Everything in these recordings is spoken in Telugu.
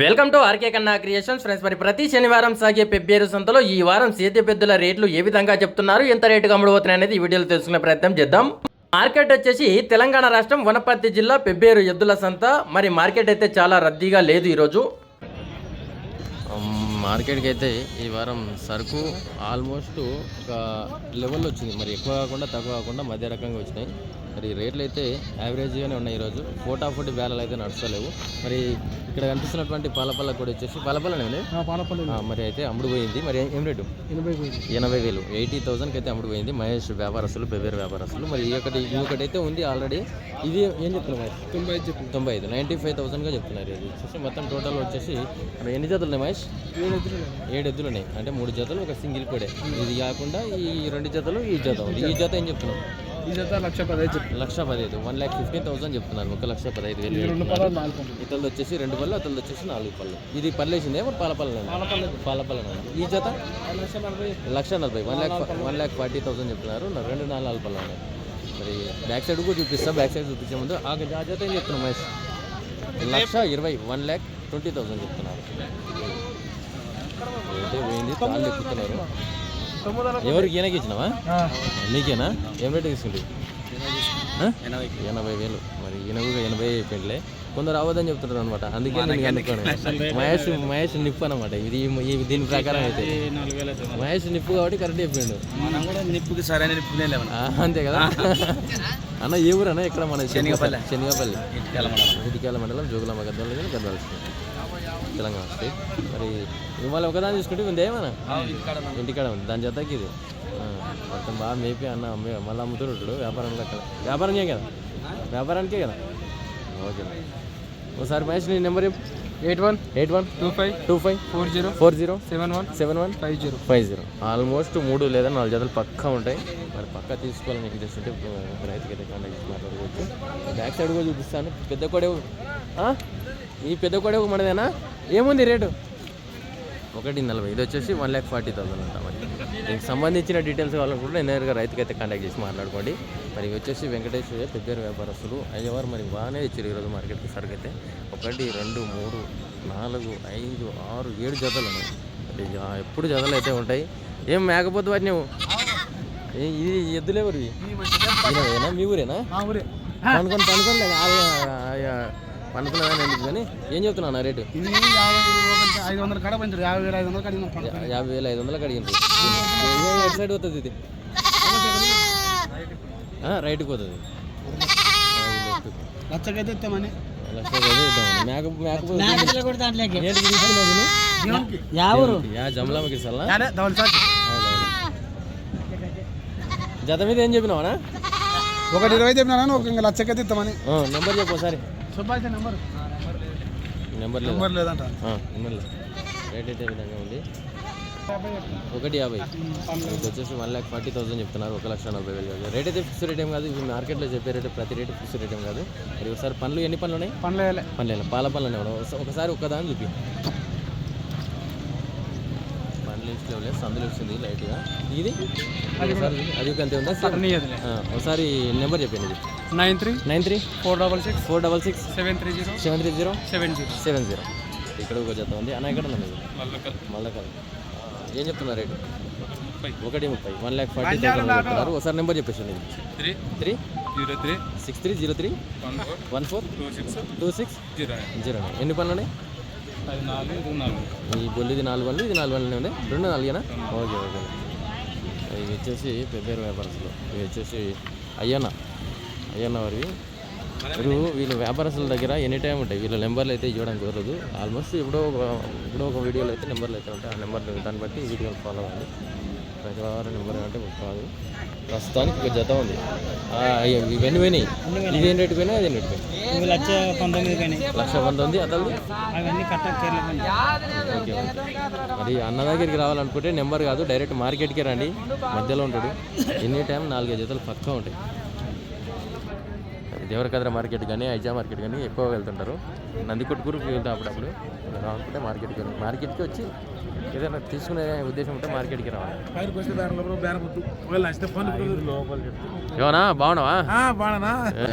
Welcome to RK Kanna creations. Friends మరి ప్రతి శనివారం సాగే పెబ్బేరు సంతలో ఈ వారం సేద్య పెద్దల రేట్లు ఏ విధంగా చెప్తున్నారు ఎంత రేటుగా అమ్ముడుపోతున్నాయి అనేది ఈ వీడియోలో తెలుసుకునే ప్రయత్నం చేద్దాం. మార్కెట్ వచ్చేసి తెలంగాణ రాష్ట్రం వనపర్తి జిల్లా పెబ్బేరు ఎద్దుల సంత. మరి మార్కెట్ అయితే చాలా రద్దీగా లేదు ఈరోజు. మార్కెట్కి అయితే ఈ వారం సరుకు ఆల్మోస్ట్ ఒక లెవెల్ వచ్చింది. మరి ఎక్కువ కాకుండా తక్కువ కాకుండా మధ్య రకంగా వచ్చినాయి. మరి రేట్లు అయితే యావరేజ్గానే ఉన్నాయి ఈరోజు. ఫోటా ఫోటీ బేరాలు అయితే నడుస్తలేవు. మరి ఇక్కడ కనిపిస్తున్నటువంటి పాలపల్ల కూడా వచ్చేసి పాలపల్లనే పాలపల్లి మరి అయితే అమ్ముడు పోయింది మరి ఏం రేటు? ఎనభై వేలు. ఎయిటీ థౌసండ్కి అయితే అమ్ముడు పోయింది మహేష్ వ్యాపారస్తులు పెవేరు వ్యాపారస్తులు. మరి ఈ ఒకటి ఈ ఒకటి అయితే ఉంది ఆల్రెడీ. ఇది ఏం చెప్తున్నారు తొంభై ఐదు తొంభై ఐదు. నైంటీ ఫైవ్ థౌసండ్గా చెప్తున్నారు ఇది వచ్చేసి మొత్తం టోటల్ వచ్చేసి మరి ఎన్ని జతలు ఉన్నాయి మహేష్? ఏడు ఎద్దులు ఉన్నాయి అంటే మూడు జతలు ఒక సింగిల్ కోడే. ఇది కాకుండా ఈ రెండు జతలు ఈ జత ఉంది. ఈ జత ఏం చెప్తున్నాం లక్ష పదహైదు చెప్పి లక్ష పదహైదు. వన్ ల్యాక్ ఫిఫ్టీన్ థౌసండ్ చెప్తున్నారు ఒక లక్ష పదహైదు వేలు రెండు నాలుగు ఇతరులు వచ్చేసి రెండు పళ్ళు అతలు వచ్చేసి నాలుగు పళ్ళు. ఇది పల్లేసిందే మరి పాలపల్ల పాలపల్ల ఈ జత? లక్ష నలభై. One lakh one lakh forty thousand చెప్తున్నారు. రెండు నాలుగు పళ్ళు ఉన్నాయి. మరి బ్యాక్ సైడ్ కూడా చూపిస్తా. బ్యాక్ సైడ్ చూపించే ముందు. ఆ జత ఏం చెప్తున్నాం మహేష్? లక్ష ఇరవై. వన్ ల్యాక్ ట్వంటీ థౌసండ్ చెప్తున్నారు. అయితే పోయింది? తాళ్ళు ఎక్కుతున్నారు ఎవరికి? ఈయనకి ఇచ్చినావా? నీకేనా? ఏం రేటు తీసుకుంటే ఎనభై వేలు. మరి కూడా ఎనభై అయిపోయిందిలే. కొందరు అవ్వదని చెప్తున్నారు అనమాట అందుకే నేను అనుకోను మహేష్ మహేష్ నిప్పు అనమాట ఇది ఈ- దీని ప్రకారం అయితే. మహేష్ నిప్పు కాబట్టి కరెక్ట్ చెప్పిండు. కూడా నిప్పుకి సరైన ఆ, అంతే కదా? అన్న ఏ ఊరు అన్న ఇక్కడ మన శనగపల్లి. శనగపల్లి? ఇటుకాల మండలం. జోగులాంబ గద్వాల కానీ గద్వాల తెలంగాణ స్టేట్ మరి ఇవాళ ఒకదాని చూసుకుంటే ఉంది ఏమన్నా ఇంటికాడ ఉంది. దాని జతకి ఇది. మొత్తం బాగా మేపి అన్న అమ్మే మళ్ళీ అమ్ముతుంటాడు వ్యాపారంలో అక్కడ వ్యాపారంకే కదా? వ్యాపారానికే కదా? ఓకే ఒకసారి మహేష్ నీ number eight one eight one two five two five four zero four zero seven one seven one five zero five zero. Almost మూడు లేదా నాలుగు జతలు పక్కా ఉంటాయి. మరి పక్కా తీసుకోవాలని ఇంట్రెస్ట్ ఉంటే రైతుకి అయితే కాంటాక్ట్ మాట్లాడుకోవచ్చు. బ్యాక్ సైడ్ కూడా చూపిస్తాను. పెద్ద కొడే ఈ పెద్ద కొడే మనదేనా? ఏముంది రేటు? ఒకటి నలభై. ఇది వచ్చేసి వన్ ల్యాక్ ఫార్టీ థౌసండ్ అంట మరి. దీనికి సంబంధించిన డీటెయిల్స్ కావాలనుకుంటే నేరుగా రైతుకి అయితే కాంటాక్ట్ చేసి మాట్లాడుకోండి. మరి ఇవి వచ్చేసి వెంకటేష్ పెద్దరు వ్యాపారస్తులు. అయ్యవారు మరి బాగానే ఇచ్చారు ఈరోజు మార్కెట్కి సరుకు అయితే ఒకటి రెండు మూడు నాలుగు ఐదు ఆరు ఏడు జతలు ఉన్నాయి. ఎప్పుడు జతలు అయితే ఉంటాయి. ఏం మేకపోతే వాటి నువ్వు ఏ- ఇది ఎద్దులే ఊరి ఈయనవేనా? మీ ఊరేనా? పనుకొని పనుకొని పనుకున్నదని ఎందుకు కానీ? ఏం చెప్తున్నా రేటు? ఇది ఐదు వందల కడ పెంచారు యాభై వేల ఐదు వందలు కడిగిన యాభై వేల ఐదు ఎటు సైడ్ పోతుంది ఇది? రైట్కి పోతుంది. లక్షకైతే ఇస్తామని. సార్ జత మీద ఏం చెప్పినావా ఒకటి ఇరవై చెప్పినా ఒక ఇంకా లక్షకైతే ఇస్తామని. నెంబర్ చెప్పు ఒకసారి. సుబ్బాయి నెంబర్? నెంబర్ లేదు? నెంబర్ లేదంట. నెంబర్ లేదు. రేట్ అయితే విధంగా ఉంది? ఒకటి యాభై. ఇది వచ్చేసి వన్ ల్యాక్ ఫార్టీ థౌసండ్ చెప్తున్నారు ఒక లక్ష నలభై వేలు కాదు. రేట్ అయితే ఫిక్స్ రేట్ ఏం కాదు ఇవి మార్కెట్లో చెప్పే రేట్ ప్రతి రేటు ఫిక్స్ రేట్ ఏం కాదు. మరి ఒకసారి పనులు ఎన్ని పనులు ఉన్నాయి? పనులు పనులు పాల పనులు ఉన్నాయి ఒకసా- ఒకసారి ఒక్కదాని చూపి. పనులు ఇష్టం సందులు వస్తుంది లైట్గా. ఇది. అది అంతే ఉందా? ఒకసారి నెంబర్ చెప్పండి nine three nine three four double six four double six seven three zero seven three zero seven zero. Seven zero. ఇక్కడ ఒక జత ఉంది. అన్న ఎక్కడ ఉన్నది? మల్లకల్. ఏం చెప్తున్నారు రేటు? ఒకటి ముప్పై. వన్ ల్యాక్ ఫార్టీ థౌసండ్ చెప్తున్నారు ఒకసారి నెంబర్ చెప్పేసి three. Three? Zero three. Six three zero three? One four. Two six. Two six? Zero. Zero. Nine ఎన్ని పనులు ఉన్నాయి? అది నాలుగు ఇది నాలుగు. ఈ బొల్లిది నాలుగు పనులు ఇది నాలుగు పనులు ఉన్నాయి. రెండు నాలుగేనా? Okay okay. ఇవి వచ్చేసి పెద్ద వ్యాపారస్తులు. ఇవి వచ్చేసి అయ్యన్న. అయ్యన్న వారివి. మీరు వీళ్ళ వ్యాపారస్తుల దగ్గర ఎనీ టైం ఉంటాయి. వీళ్ళ నెంబర్లు అయితే ఇవ్వడం కుదరదు. ఆల్మోస్ట్ ఇప్పుడు ఒక ఇప్పుడు ఒక వీడియోలో అయితే నెంబర్లు అయితే ఉంటాయి. ఆ నెంబర్ దాన్ని బట్టి వీడియోలు ఫాలో అవ్వాలి ప్రతి వారం నెంబర్ అంటే కాదు. ప్రస్తుతానికి ఒక జత ఉంది. ఇవన్నీ పోయినాయి. ఇది ఏం రేటు పోయినా అది రేటు పోయినాయి? లక్ష పంతొమ్మిది లక్ష పంతొమ్మిది అతను అవన్నీ ఓకే మరి అన్న దగ్గరికి రావాలనుకుంటే నెంబర్ కాదు డైరెక్ట్ మార్కెట్కి రండి. మధ్యలో ఉంటాడు. ఎనీ టైం నాలుగైదు జతలు పక్కా ఉంటాయి. దేవరకద్ర మార్కెట్ కానీ ఐజా మార్కెట్ కానీ ఎక్కువ వెళ్తుంటారు. నందికొట్టుకూరుకి వెళ్తాం అప్పుడప్పుడు. రావాలనుకుంటే మార్కెట్కి మార్కెట్కి వచ్చి ఏదైనా తీసుకునే ఉద్దేశం ఉంటే మార్కెట్కి రావాలి. ఏమన్నా బాగున్నావా?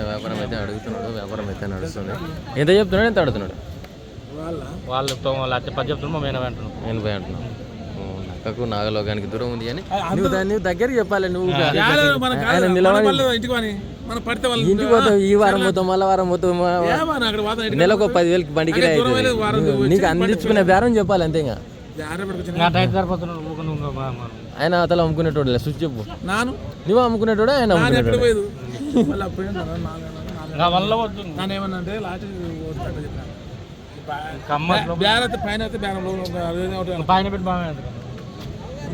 వ్యాపారం అయితే అడుగుతున్నాడు వ్యాపారం అయితే నడుస్తుంది. ఎంత చెప్తున్నాడు ఎంత అడుగుతున్నాడు? వాళ్ళు. లక్ష పది చెప్తున్నా మేము ఎనభై అంటున్నాం. ఎనభై నక్కకు నాగలోకానికి దూరం ఉంది కానీ నువ్వు దాన్ని నువ్వు దగ్గరికి. చెప్పాలి నువ్వు ఆయన నిలబడి ఇంటికి పోతావు ఈ వారం పోతావు మళ్ళీ వారం పోతావు ఇంటికి నెలకు ఒక పదివేలకి బండికి నీకు అందించుకునే బేరం చెప్పాలి అంతే ఇంకా ఆయన అతను అమ్ముకునేటోడు లే స్విచ్ చెప్పు. నాను? నువ్వు అమ్ముకునేటోడు? ఆయన అమ్ముకునేటోడు? అంటే లాస్ట్ బేర అయితే పైన అయితే ఒకటి పైన పెట్టి బాగా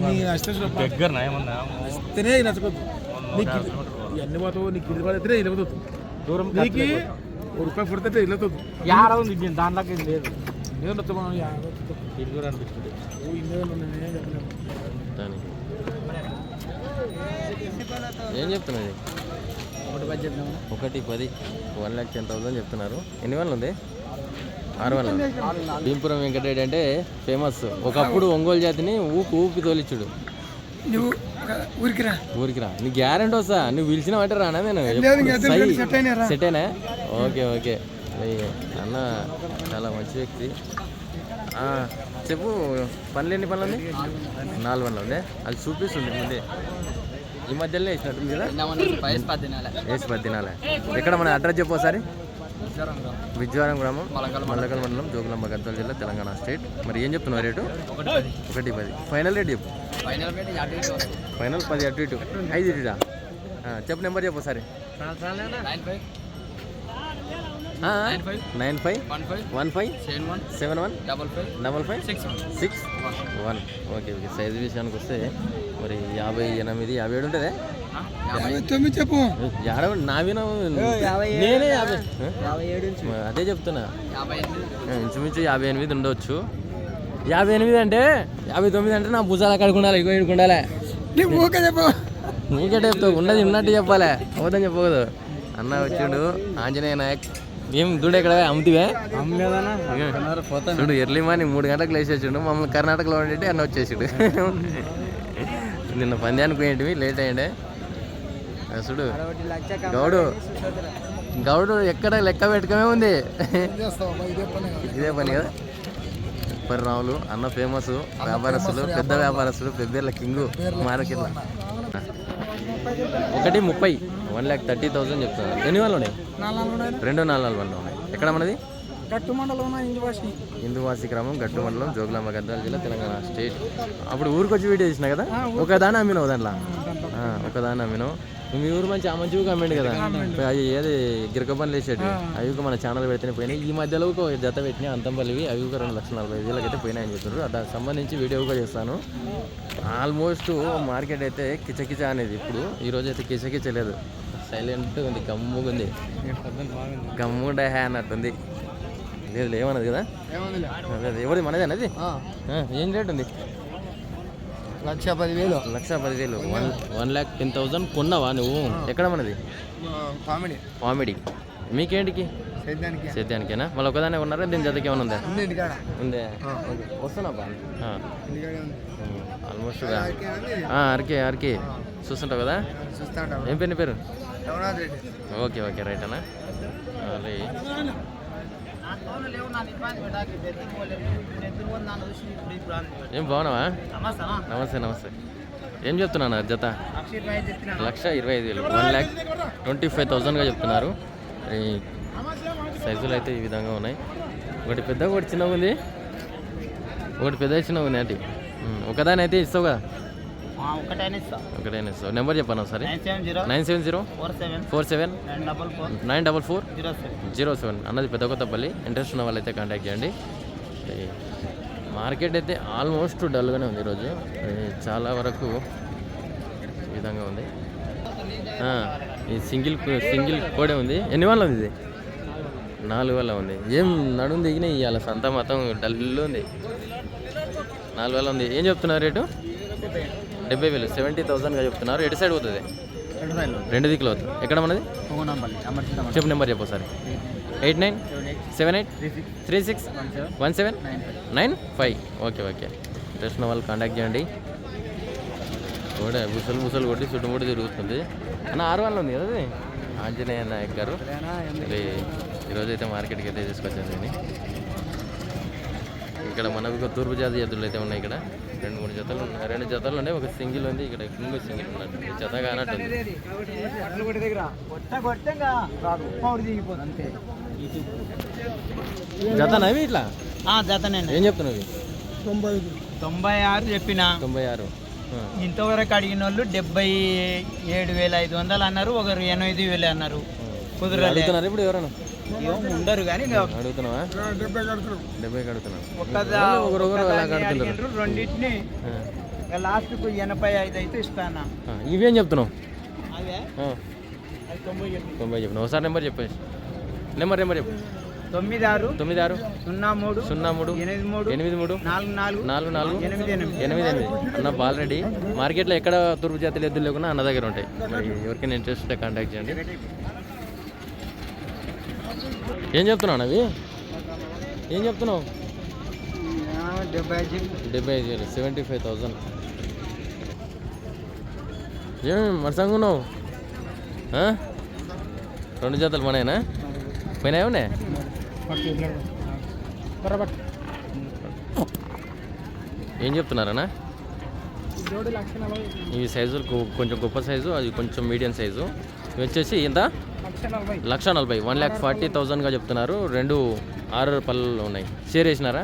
నీ అష్టం దగ్గర ఏమన్నా? తినే నచ్చకొద్దు. నీకు ఇది- ఇవన్నీ పోతావు నీకు ఇది పడితే ఇల్లు పోతుంది దూరం నీకు ఒక రూపాయి పుడితే ఇల్లు అవుతుంది యాడ ఉంది ఇది లేదు. నేను వస్తా మనం. తిరుగురు అనిపిస్తుంది ఏం చెప్తున్నది ఒకటి పది వన్ ల్యాక్ టెన్ థౌసండ్ చెప్తున్నారు. ఎన్ని వన్లు ఉంది? ఆరు వన్లు. భీంపురం వెంకటరెడ్డి అంటే ఫేమస్ ఒకప్పుడు ఒంగోలు జాతిని ఊపి ఊపి తోలిచ్చుడు. నువ్వు ఊరికి రా. ఊరికి రా. నీ గ్యారెంటీ వస్తా. నువ్వు పిలిచిన అంటే రానా నేను? సెట్ అయినా ఓకే ఓకే. అన్న చాలా మంచి వ్యక్తి. ఆ, చెప్పు పనులు ఎన్ని పనులు ఉంది నాలుగు పనులు ఉంది అది చూపిస్తుంది ముందే. ఈ మధ్యలో వేసినట్టు కదా? వేసి పది దినాలే ఎక్కడ మన అడ్రస్ చెప్పు ఒకసారి. విజయవారం గ్రామం. మల్లకల్ మండలం. జోగులాంబ గద్వాల జిల్లా తెలంగాణ స్టేట్. మరి ఏం చెప్తున్నావు రేటు? ఒకటి పది. ఫైనల్ రేట్ చెప్పు. ఫైనల్ పది అటు ఇటు. ఐదు ఇటుడా చెప్పు నెంబర్ చెప్పు ఒకసారి. Nine five? One five? Seven one? Double five? Six one. Okay okay. Size విషయానికి వస్తే మరి యాభై ఎనిమిది యాభై ఏడు ఉంటుంది? తొమ్మిది చెప్పు. యాభై నా విన నేనే యాభై? అదే చెప్తున్నా. ఇంచుమించు యాభై ఎనిమిది ఉండొచ్చు. యాభై ఎనిమిది అంటే యాభై తొమ్మిది అంటే నా భుజాలు అక్కడికి ఉండాలి ఇగో ఇక్కడికి ఉండాలి. చెప్పు. నీకే చెప్తావు ఉన్నది ఉన్నట్టు చెప్పాలి. అవదని చెప్పకూడదు. అన్న వచ్చిండు ఆంజనేయ నాయక్. ఏం దుండే ఇక్కడ అమ్ముతివే? చూడు ఎర్లీ మార్నింగ్ మూడు గంటలకు లేచి వచ్చిండు మమ్మల్ని కర్ణాటకలో ఉండి అన్న వచ్చేసాడు. నిన్న పంద్యానికి పోయింటివి లేట్ అయ్యండే. చూడు. గౌడు గౌడు ఎక్కడ లెక్క పెట్టుకమే ఉంది? ఇదే పని కదా. పరిణామాలు అన్న ఫేమస్ వ్యాపారస్తులు పెద్ద వ్యాపారస్తులు పెద్ద కింగ్. మార్కెట్లో. ఒకటి ముప్పై. వన్ ల్యాక్ థర్టీ థౌసండ్ చెప్తున్నారు. ఎన్ని వాళ్ళు ఉన్నాయి? రెండు నాలుగు నాలుగు వాళ్ళు ఉన్నాయి. ఎక్కడ మనది? గట్టు మండలం ఇంటి భాష హిందూవాసి గ్రామం గట్టు మండలం జోగులాంబ గద్వాల జిల్లా తెలంగాణ స్టేట్. అప్పుడు ఊరికి వచ్చి వీడియో చేసిన కదా? ఒక దాని అమ్మినావు దాంట్లో? ఆ, ఒక దాని అమ్మినావు. మీ ఊరు మంచి ఆ మంచి అమ్మిండు కదా? అవి ఏది గిరక పనులు వేసేటి అవి మన ఛానల్ పెడితేనే పోయినాయి. ఈ మధ్యలో ఒక జత పెట్టినాయి అంతంపల్లివి. అవి ఒక రెండు లక్షల నలభై వేలకి అయితే పోయినాయని చెప్తున్నారు దానికి సంబంధించి వీడియో కూడా చేస్తాను. ఆల్మోస్ట్ మార్కెట్ అయితే కిచకిచ అనేది ఇప్పుడు. ఈ రోజు అయితే కిచకిచ లేదు. సైలెంట్ ఉంది గమ్ముగా ఉంది. గమ్ముగా హ్యా అన్నట్టుంది. లేదు లేవన్నది కదా. ఎవరిది మనదే అన్నది? ఏం రేట్ ఉంది? లక్ష పదివేలు. లక్ష పదివేలు. One one lakh ten thousand కొన్నావా నువ్వు? ఎక్కడ మనది? కామెడీ. కామెడీ. మీకేంటికి? సేద్యానికి సేద్యానికేనా మళ్ళీ ఒకదానే ఉన్నారా దీని జతకి ఏమైనా ఉందా? ఉంది ఉందే? వస్తున్నా ఉంది. ఆల్మోస్ట్ అరకే అరకే చూస్తుంటావు కదా? ఏం పేరు నీ పేరు? ఓకే ఓకే రైట్ అన్న. ఏం బాగున్నావా? నమస్తే నమస్తే. ఏం చెప్తున్నా జత లక్ష ఇరవై ఐదు వేలు. వన్ ల్యాక్ ట్వంటీ ఫైవ్ థౌజండ్గా చెప్తున్నారు. సైజులు అయితే ఈ విధంగా ఉన్నాయి. ఒకటి పెద్ద ఒకటి చిన్నగా ఉంది. ఒకటి పెద్ద చిన్నగా ఉంది అంటే ఒకదాని అయితే ఇస్తావు కదా ఒకటైనా ఇస్తా? నెంబర్ చెప్పాను ఒకసారి? Nine seven zero four seven nine double four zero seven. అన్నది పెద్ద కొత్తపల్లి ఇంట్రెస్ట్ ఉన్న వాళ్ళైతే కాంటాక్ట్ చేయండి. మార్కెట్ అయితే ఆల్మోస్ట్ డల్గానే ఉంది ఈరోజు. చాలా వరకు ఈ విధంగా ఉంది. ఈ సింగిల్ సింగిల్ కోడే ఉంది. ఎన్ని వాళ్ళ ఉంది ఇది? నాలుగు వాళ్ళ ఉంది. ఏం నడుము దిగిన ఇవాళ. సంత మొత్తం డల్ ఉంది. నాలుగు వేల ఉంది. ఏం చెప్తున్నారు రేటు? డెబ్బై వేలు సెవెంటీ థౌసండ్గా చెప్తున్నారు. ఎటు సైడ్ పోతుంది? రెండు దిక్కులు అవుతుంది ఎక్కడ మనది? చెప్పు నెంబర్ చెప్పు ఒకసారి. Eight nine? Seven eight. Three six. One seven. Nine five. Okay okay. తెలిసిన వాళ్ళు కాంటాక్ట్ చేయండి. కూడా బుసలు బుసలు కొట్టి చుట్టుముట్టు తిరుగుతుంది. అన్న ఆరు వాళ్ళు ఉంది కదా ఆంజనేయ నాయక్ గారు. ఈరోజు అయితే మార్కెట్కి అయితే తీసుకొచ్చాను ఇక్కడ మనకు తూర్పు జాతి ఎద్దులు అయితే ఉన్నాయి ఇక్కడ. రెండు మూడు జతలు ఉన్నాయి. రెండు జతలు ఉన్నాయి. ఒక సింగిల్ ఉంది. ఇక్కడ ఇంకో సింగిల్ ఉన్నట్టు ఈ జత కానట్టు జతనా ఇవి ఇట్లా? జతనండి ఏం చెప్తున్నావు? తొంభై ఆరు చెప్పిన. తొంభై ఆరు. ఇంతవరకు అడిగిన వాళ్ళు డెబ్బై ఏడు వేల ఐదు వందలు అన్నారు. ఒకరు ఎనిమిది వేలు అన్నారు. కుదరలే. అడుగుతున్నారు ఇప్పుడు ఎవరైనా ఏం ఉండరు కానీ అడుగుతున్నావా? రెండింటిని. లాస్ట్కు ఎనభై ఐదు అయితే ఇస్తాను? ఇవేం చెప్తున్నావు? తొంభై చెప్పిన ఒకసారి నెంబర్ చెప్పేసి నెంబర్ నెంబర్ చెప్పు. తొమ్మిది ఆరు తొమ్మిది ఆరు సున్నా మూడు సున్నా మూడు ఎనిమిది మూడు ఎనిమిది మూడు నాలుగు నాలుగు నాలుగు నాలుగు ఎనిమిది ఎనిమిది. ఎనిమిది ఎనిమిది. అన్న బాలరెడ్డి మార్కెట్లో ఎక్కడ తూర్పు జాతీయ ఎద్దులు లేకున్నా అన్న దగ్గర ఉంటాయి. మరి ఎవరికైనా ఇంట్రెస్ట్ ఉంటే కాంటాక్ట్ చేయండి. ఏం చెప్తున్నావు అవి ఏం చెప్తున్నావు? డెబ్బై ఐదు వేలు సెవెంటీ ఫైవ్ థౌజండ్ ఏం మరసంగా ఉన్నావు? రెండు జతలు మనేనా పోయినాయి ఉన్నాయి? ఏం చెప్తున్నారన్నా? ఈ సైజులు కొ- కొంచెం గొప్ప సైజు అది కొంచెం మీడియం సైజు. ఇవి వచ్చేసి ఎంత? లక్ష నలభై. వన్ ల్యాక్ ఫార్టీ థౌజండ్గా చెప్తున్నారు. రెండు ఆరు పళ్ళు ఉన్నాయి. షేర్ వేసినారా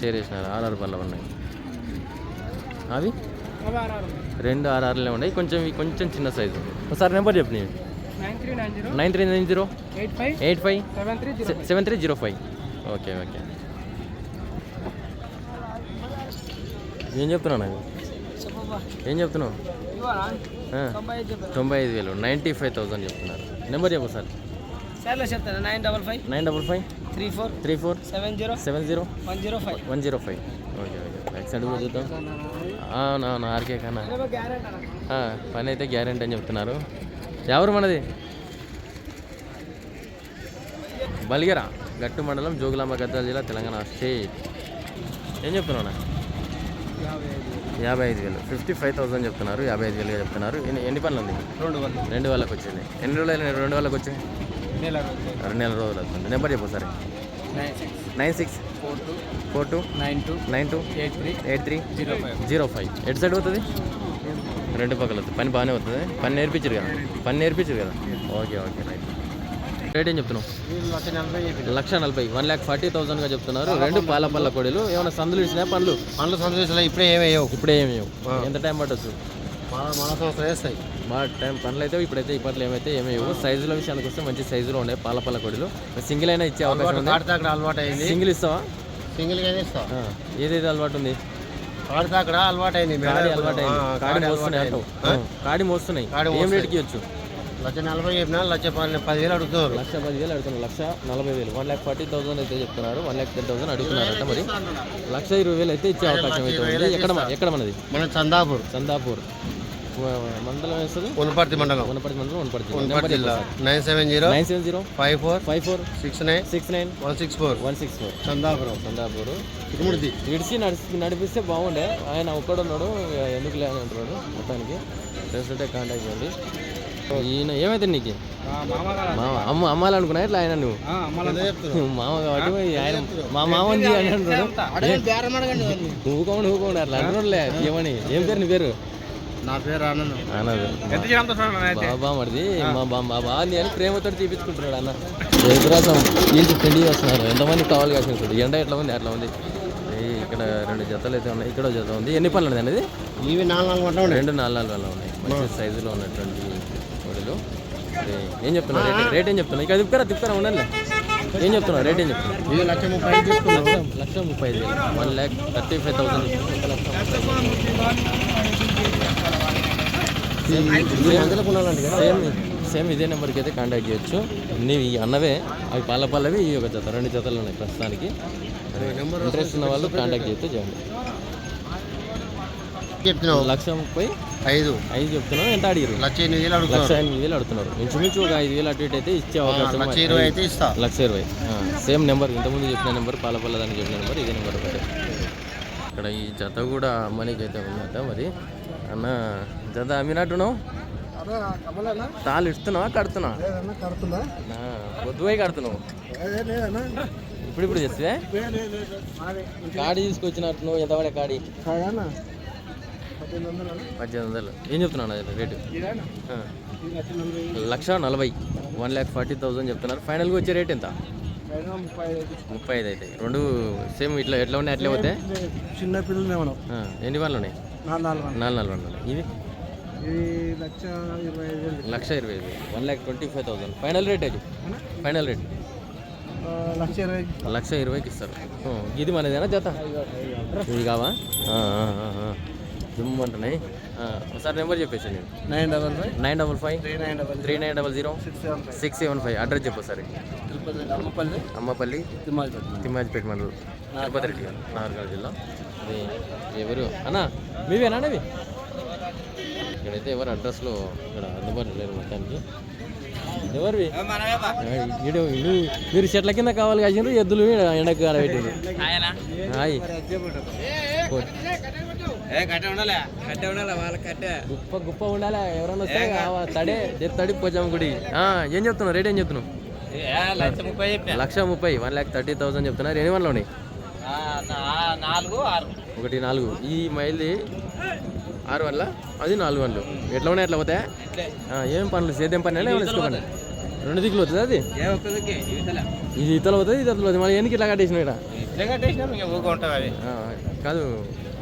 షేర్ వేసినారా ఆరు పళ్ళు ఉన్నాయి. అవి? రెండు ఆరు ఆరులే ఉన్నాయి. కొంచెం కొంచెం చిన్న సైజు ఒకసారి నెంబర్ చెప్పు నేను. Nine three nine zero. Eight five. Eight five? Seven three zero five. Okay okay. ఏం చెప్తున్నావు నాకు ఏం చెప్తున్నావు? తొంభై ఐదు వేలు. నైంటీ ఫైవ్ థౌసండ్ చెప్తున్నారు. నెంబర్ చెప్పు సార్. సర్లే చెప్తాను. Nine double five. Nine double five. Three four. Three four. Seven zero. Seven zero. One zero five. One zero five. Okay okay. Back side కూడా చూద్దాం. అవునవును ఆర్కే కన్నా. పని అయితే గ్యారెంటీ అని చెప్తున్నారు. ఎవరు మనది? బలిగర గట్టు మండలం జోగులాంబ గద్వాల జిల్లా తెలంగాణ స్టేట్. ఏం చెప్తున్నావు అన్న? యాభై ఐదు వేలు. ఫిఫ్టీ ఫైవ్ థౌసండ్ చెప్తున్నారు. యాభై ఐదు వేలుగా చెప్తున్నారు. ఎన్ని ఎన్ని పనులు ఉంది రెండు వందలు రెండు వేలకు వచ్చింది ఎన్ని రోజులు రెండు వేలకు వచ్చాయి నెల రెండు నెలల రోజులు అవుతుంది. నెంబర్ చెప్పు సరే nine six. Nine six. Four two. Four two. Nine two. Nine two. Eight three. Eight three. Zero five. Zero five. ఎటు సైడ్ అవుతుంది రెండు. పక్కల అవుతుంది. పని బాగానే అవుతుంది. పని నేర్పించారు కదా? పని నేర్పించారు కదా? Okay okay right. రేట్ ఏం చెప్తున్నావు? లక్ష నలభై వన్ ల్యాక్ ఫార్టీ థౌసండ్గా చెప్తున్నారు. రెండు పాల పళ్ళ కొడలు. ఏమైనా సందులు ఇచ్చినా పండ్లు? పండ్ల సందేశాలు ఇప్పుడే ఏమేయవు ఇప్పుడే ఏమి లేవు. ఎంత టైం పట్టచ్చు? బాగా టైం పనులు అయితే ఇప్పుడైతే ఇప్పట్లో ఏమైతే ఏమి లేవు సైజుల విషయానికి వస్తే మంచి సైజులో ఉన్నాయి పాల పళ్ళ కొడలు. సింగిల్ అయినా ఇచ్చే అవకాశం ఉంది. అలవాటు అయింది. సింగిల్ ఇస్తావా? సింగిల్గానే ఇస్తాం. ఆ, ఏదైతే అలవాటు ఉంది? అక్కడ అలవాటు అయింది. కాడి అలవాటు అయింది. కాడి మోస్తున్నాయి కాడి మోస్తున్నాయి. ఏం. రేట్కి ఇవ్వచ్చు? లక్ష నలభై చెప్పినా లక్ష పది పదివేలు అడుగుతున్నారు. లక్ష పదివేలు అడుగుతున్నారు లక్ష నలభై వేలు. వన్ ల్యాక్ ఫార్టీ థౌసండ్ అయితే చెప్తున్నారు వన్ ల్యాక్ టెన్ థౌసండ్ అడుగుతున్నారట మరి లక్ష ఇరవై వేలు అయితే ఇచ్చే అవకాశం అయితే ఉంది. ఎక్కడ ఎక్కడ మనది? మన చందాపూర్. చందాపూర్. మండలం వేస్తుంది ఉనపర్తి మండలం. వనపర్తి మండలం వనపర్తి ఉనపర్తి జిల్లా. Nine seven zero nine seven zero five four five four six nine six nine one six four one six four. Chandapuram. Chandapur. Thirumurthy. విడిచి నడిచి నడిపిస్తే బాగుండే. ఆయన ఒక్కడున్నాడు ఎందుకు లేని అంటున్నాడు మొత్తానికి. తెలుసుంటే కాంటాక్ట్ చేయండి. ఈయన ఏమైతే నీకు? మామ అమ్మ అమ్మాలనుకున్నా ఇట్లా ఆయన నువ్వు? మామ కాబట్టి ఆయన మా మామ ఉంది అని అంటున్నాడు ఊకోండి ఊకోండి అట్లా అంటున్నాడులే ఏమని? ఏం పేరు నీ పేరు? నా పేరు ఆనందం అన్నది. బాబా మరిది మా బా మా బాగుంది అని ప్రేమతో తీపించుకుంటున్నాడు అన్న. ఎదురాసం ఏంటి పెళ్ళి వస్తున్నారు ఎంతమంది కావాలి కాసిన చూడు ఎండ ఎట్లా ఉంది? అట్లా ఉంది. ఇక్కడ రెండు జతలు అయితే ఉన్నాయి. ఇక్కడ జత ఉంది. ఎన్ని పనులు అనేది ఇవి నాలుగు నాలుగు రెండు నాలుగు నాలుగు వల్ల ఉన్నాయి మంచి సైజులో ఉన్నటువంటి మరి ఏం చెప్తున్నారు రేట్ రేట్ ఏం చెప్తున్నారు ఇక్కడ తిప్పుతారా తిప్పుతారా? ఉండండి. ఏం చెప్తున్నారు రేట్ ఏం చెప్తున్నారు ఇవి లక్ష ముప్పై ఐదు లక్ష ముప్పై ఐదు one lakh thirty five thousand same same ఇదే నెంబర్కి అయితే కాంటాక్ట్ చేయొచ్చు. నీ ఈ అన్నవే అవి పాల పల్లవి ఈ ఒక జత రెండు జతలు ఉన్నాయి ప్రస్తుతానికి. ఇంట్రెస్ట్ ఉన్న వాళ్ళు కాంటాక్ట్ చేస్తే చేయండి. చెప్తున్నావు? లక్ష ముప్పై ఐదు. ఐదు చెప్తున్నాం ఎంత అడిగారు లక్ష ఎనిమిది వేలు లక్ష అడుగుతున్నారు ఎనిమిది వేలు అడుగుతున్నారు ఇంచుమించు ఒక ఐదు వేలు అటు ఇటు అయితే ఇచ్చే ఆ, అవకాశం లక్ష ఇరవై అయితే ఇస్తా. లక్ష ఇరవై. ఆ, సేమ్ నెంబర్. ఇంతకుముందు చెప్పిన నెంబర్ పాలపల్ల దానికి చెప్పిన నెంబర్ ఇదే నెంబర్ ఒకటే. ఇక్కడ ఈ జత కూడా అమ్మనికి అయితే ఉందట మరి. అన్న జత అమ్మినట్టున్నావు? తాళ్ళు ఇస్తున్నావా కడుతున్నావా? కడుతుందా పొద్దుపోయి కడుతున్నావు. ఇప్పుడు ఇప్పుడు చేస్తే కాడి తీసుకొచ్చినట్టు నువ్వు ఎంత పడే కాడి? పద్దెనిమిది వందలు ఏం చెప్తున్నాను అది రేటు. లక్ష నలభై. వన్ ల్యాక్ ఫార్టీ థౌసండ్ చెప్తున్నారు. ఫైనల్గా వచ్చే రేట్ ఎంత? ముప్పై ఐదు అయితే రెండు సేమ్ ఇట్లా ఎట్లా ఉన్నాయి అట్లే పోతే? చిన్న పిల్లలు ఎన్ని వాళ్ళు ఉన్నాయి? నాలుగు నాలుగు వందలు ఇది లక్ష ఇరవై ఐదు one lakh twenty five thousand. Final rate అది? Final rate? లక్ష ఇరవై లక్ష ఇరవైకి ఇస్తారు. ఇది మనదేనా జత? ఇది కావా? జిమ్ అంటున్నాయి. ఒకసారి నెంబర్ చెప్పేసి నేను. Nine double five. Nine double five. Three nine double three nine double zero. Six seven five. Address చెప్పు సరే అమ్మపల్లి. అమ్మపల్లి. తిమ్మాజిపేట మండలం. తిరుపతి రెడ్డి. గారు నాగర్కల్ జిల్లా. అది ఎవరు? అన్నా మీవేనా ఇవి ఇక్కడైతే ఎవరు అడ్రస్లో ఇక్కడ అందుబాటులో లేరు మొత్తానికి. ఎవరివి? ఇడు మీరు చెట్ల కింద కావాలి కాసిండ్రు ఎద్దులు ఎండకు హాయ్ గుప్ప గుప్ప ఉండాలి ఎవరన్నా వస్తే తడే తడి పోచాం గుడి. ఆ, ఏం చెప్తున్నావు? రేట్ ఏం చెప్తున్నావు? లక్ష ముప్పై వన్ ల్యాక్ థర్టీ థౌసండ్ చెప్తున్నారు ఎన్ని వన్లో ఉన్నాయి? నాలుగు ఆరు. ఒకటి నాలుగు. ఈ మైల్ది ఆరు వల్ల అది నాలుగు వన్లు ఎట్లా ఉన్నాయి? ఎట్లా పోతాయి? ఆ, ఏం పనులు? సేద్యం పని అయినా ఏమైనా ఇసుకోపండి రెండు దిక్కులు అవుతుంది అది? ఇది ఇతలు అవుతుంది ఇది అతలు అవుతుంది. మళ్ళీ ఎందుకు ఇట్లా కట్టేసిన ఇక్కడ కాదు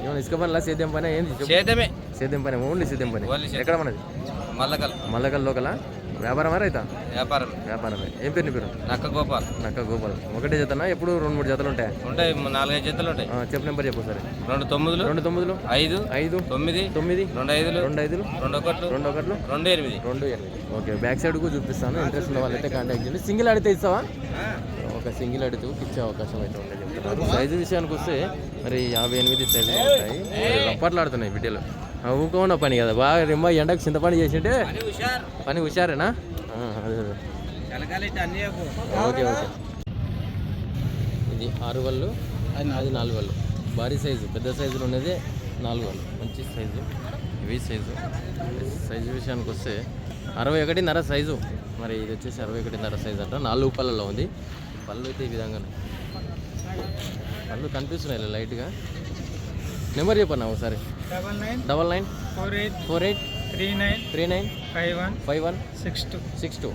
ఏమైనా ఇసుక పనిలా సేద్యం పని ఏంది. చేతమే సేద్యం పని ఓన్లీ సేద్యం పని. ఎక్కడ మనది? మల్లకల్. మల్లకల్ లోకల? వ్యాపారమా రైతా? వ్యాపారం. వ్యాపారమే. ఏం పేరు నీ పేరు? నక్క గోపాల్. నక్క గోపాల్. ఒకటే జతనా? ఎప్పుడు రెండు మూడు జతలు ఉంటాయి? ఉంటాయి నాలుగైదు జతలు ఉంటాయి. చెప్పు నెంబర్ చెప్పు సరే రెండు తొమ్మిదిలు రెండు తొమ్మిదిలు ఐదు ఐదు తొమ్మిది తొమ్మిది రెండు ఐదులు రెండు ఐదులు రెండు ఒకట్లు రెండు ఒకట్లు రెండు ఎనిమిది. రెండు ఎనిమిది. ఓకే బ్యాక్ సైడ్ కూడా చూపిస్తాను. ఇంట్రెస్ట్ ఉన్న వాళ్ళైతే కాంటాక్ట్ చేయండి. సింగిల్ అడిగితే ఇస్తావా? ఒక సింగిల్ అడిగితే ఇచ్చే అవకాశం అయితే ఉండదు చెప్తున్నారు. సైజు విషయానికి వస్తే మరి యాభై ఎనిమిది సైజులు ఉంటాయి. రప్పట్లాడుతున్నాయి బిడ్డలు ఊకోన్న పని కదా. బాగా రిమ్మ ఎండకు చింతపని చేసింటే పని హుషారేనా? అదే అదే. Okay okay. ఇది ఆరు వల్లు అది నాలుగు వల్లు భారీ సైజు పెద్ద సైజులో ఉన్నది నాలుగు వల్లు మంచి సైజు ఇవి సైజు. సైజు విషయానికి వస్తే అరవై ఒకటిన్నర సైజు. మరి ఇది వచ్చేసి అరవై ఒకటిన్నర సైజు అంట. నాలుగు పళ్ళలో ఉంది. పళ్ళు అయితే ఈ విధంగా. పళ్ళు కనిపిస్తున్నాయి లైట్గా. నెంబర్ చెప్పన్నా ఒకసారి. Double nine double nine four eight four eight three nine three nine five one five one six two. Six two.